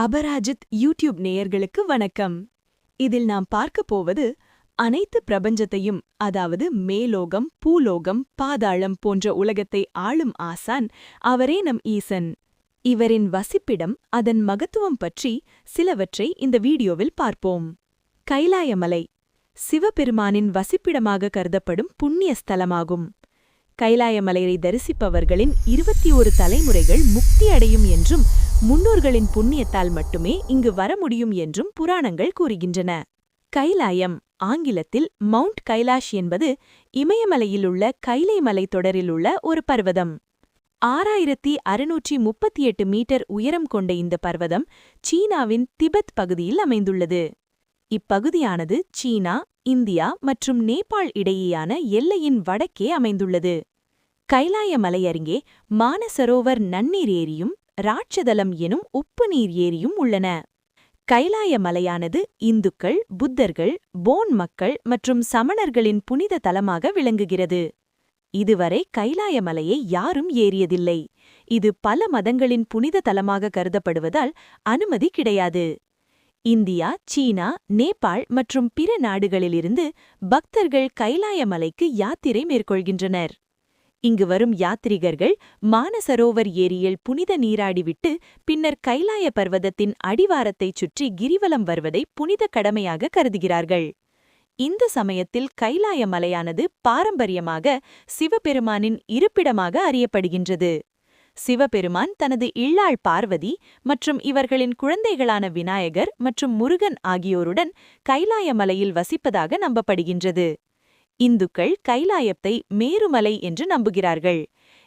Aparajith YouTube நேயர்களுக்கு வணக்கம். இதில் நாம் பார்க்க போவது அனைத்து பிரபஞ்சத்தையும் அதாவது மேலோகம் பூலோகம் பாதாளம் போன்ற உலகத்தை ஆளும் ஆசான் அவரே நம் ஈசன். இவரின் வசிப்பிடம் அதன் மகத்துவம் பற்றி சிலவற்றை இந்த வீடியோவில் பார்ப்போம். கைலாயமலை சிவபெருமானின் வசிப்பிடமாக கருதப்படும் புண்ணிய ஸ்தலமாகும். கைலாயமலையை தரிசிப்பவர்களின் இருபத்தி ஒரு தலைமுறைகள் முக்தி அடையும் என்றும் முன்னோர்களின் புண்ணியத்தால் மட்டுமே இங்கு வர முடியும் என்றும் புராணங்கள் கூறுகின்றன. கைலாயம் ஆங்கிலத்தில் மவுண்ட் கைலாஷ் என்பது இமயமலையிலுள்ள கைலை மலை தொடரிலுள்ள ஒரு பர்வதம். ஆறாயிரத்தி அறுநூற்றி முப்பத்தி எட்டு மீட்டர் உயரம் கொண்ட இந்த பர்வதம் சீனாவின் திபெத் பகுதியில் அமைந்துள்ளது. இப்பகுதியானது சீனா இந்தியா மற்றும் நேபாள் இடையேயான எல்லையின் வடக்கே அமைந்துள்ளது. கைலாய மலை அருகே மானசரோவர் நன்னீர் ஏரியும் ராட்சதலம் எனும் உப்பு நீர் ஏரியும் உள்ளன. கைலாய மலையானது இந்துக்கள் புத்தர்கள் போன் மக்கள் மற்றும் சமணர்களின் புனித தலமாக விளங்குகிறது. இதுவரை கைலாய மலையை யாரும் ஏறியதில்லை. இது பல மதங்களின் புனித தலமாக கருதப்படுவதால் அனுமதி கிடையாது. இந்தியா சீனா நேபாள் மற்றும் பிற நாடுகளிலிருந்து பக்தர்கள் கைலாய மலைக்கு யாத்திரை மேற்கொள்கின்றனர். இங்கு வரும் யாத்ரிகர்கள் மானசரோவர் ஏரியில் புனித நீராடிவிட்டு பின்னர் கைலாய பர்வதத்தின் அடிவாரத்தைச் சுற்றி கிரிவலம் வருவதை புனித கடமையாக கருதுகிறார்கள். இந்த சமயத்தில் கைலாய மலையானது பாரம்பரியமாக சிவபெருமானின் இருப்பிடமாக அறியப்படுகின்றது. சிவபெருமான் தனது இள்ளாள் பார்வதி மற்றும் இவர்களின் குழந்தைகளான விநாயகர் மற்றும் முருகன் ஆகியோருடன் கைலாய மலையில் வசிப்பதாக நம்பப்படுகின்றது. இந்துக்கள் கைலாயத்தை மேருமலை என்று நம்புகிறார்கள்.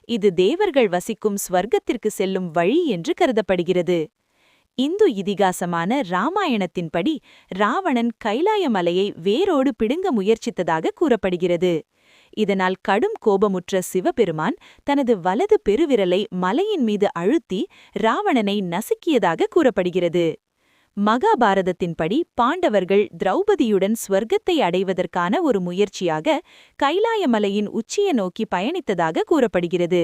இது தேவர்கள் வசிக்கும் ஸ்வர்க்கத்திற்கு செல்லும் வழி என்று கருதப்படுகிறது. இந்து இதிகாசமான ராமாயணத்தின்படி ராவணன் கைலாய மலையை வேரோடு பிடுங்க முயற்சித்ததாக கூறப்படுகிறது. இதனால் கடும் கோபமுற்ற சிவபெருமான் தனது வலது பெருவிரலை மலையின் மீது அழுத்தி ராவணனை நசுக்கியதாக கூறப்படுகிறது. மகாபாரதத்தின்படி பாண்டவர்கள் திரௌபதியுடன் ஸ்வர்க்கத்தை அடைவதற்கான ஒரு முயற்சியாக கைலாயமலையின் உச்சியை நோக்கி பயணித்ததாக கூறப்படுகிறது.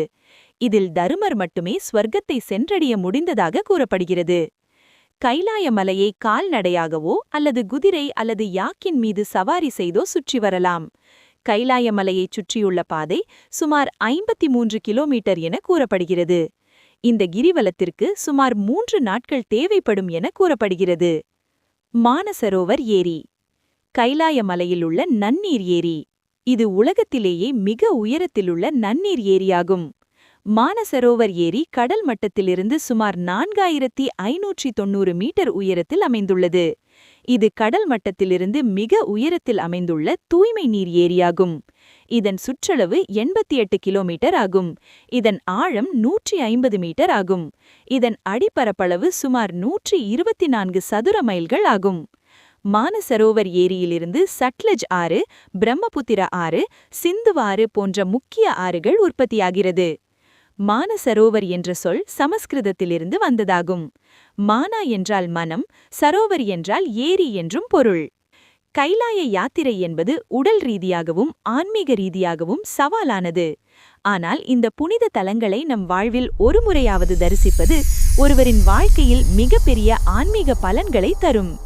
இதில் தருமர் மட்டுமே ஸ்வர்க்கத்தை சென்றடைய முடிந்ததாக கூறப்படுகிறது. கைலாய மலையை கால்நடையாகவோ அல்லது குதிரை அல்லது யாக்கின் மீது சவாரி செய்தோ சுற்றி வரலாம். கைலாய மலையைச் சுற்றியுள்ள பாதை சுமார் ஐம்பத்தி மூன்று கிலோமீட்டர் என கூறப்படுகிறது. இந்த கிரிவலத்திற்கு சுமார் மூன்று நாட்கள் தேவைப்படும் என கூறப்படுகிறது. மானசரோவர் ஏரி. கைலாய மலையில் உள்ள நன்னீர் ஏரி. இது உலகத்திலேயே மிக உயரத்திலுள்ள நன்னீர் ஏரியாகும். மானசரோவர் ஏரி கடல் மட்டத்திலிருந்து சுமார் நான்காயிரத்தி ஐநூற்றி தொன்னூறு மீட்டர் உயரத்தில் அமைந்துள்ளது. இது கடல் மட்டத்திலிருந்து மிக உயரத்தில் அமைந்துள்ள தூய்மை நீர் ஏரியாகும். இதன் சுற்றளவு எண்பத்தி எட்டு கிலோமீட்டர் ஆகும். இதன் ஆழம் நூற்றி ஐம்பது மீட்டர் ஆகும். இதன் அடிப்பரப்பளவு சுமார் நூற்றி இருபத்தி நான்கு சதுர மைல்கள் ஆகும். மானசரோவர் ஏரியிலிருந்து சட்லஜ் ஆறு பிரம்மபுத்திர ஆறு சிந்துவாறு போன்ற முக்கிய ஆறுகள் உற்பத்தியாகிறது. மானசரோவர் என்ற சொல் சமஸ்கிருதத்திலிருந்து வந்ததாகும். மானா என்றால் மனம் சரோவர் என்றால் ஏரி என்றும் பொருள். கைலாய யாத்திரை என்பது உடல் ரீதியாகவும் ஆன்மீக ரீதியாகவும் சவாலானது. ஆனால் இந்த புனித தலங்களை நம் வாழ்வில் ஒரு முறையாவது தரிசிப்பது ஒருவரின் வாழ்க்கையில் மிகப்பெரிய ஆன்மீக பலன்களை தரும்.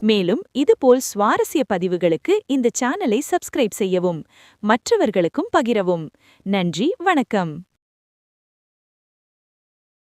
மேலும் இதுபோல் சுவாரஸ்ய பதிவுகளுக்கு இந்த சேனலை சப்ஸ்கிரைப் செய்யவும் மற்றவர்களுக்கும் பகிரவும். நன்றி வணக்கம்.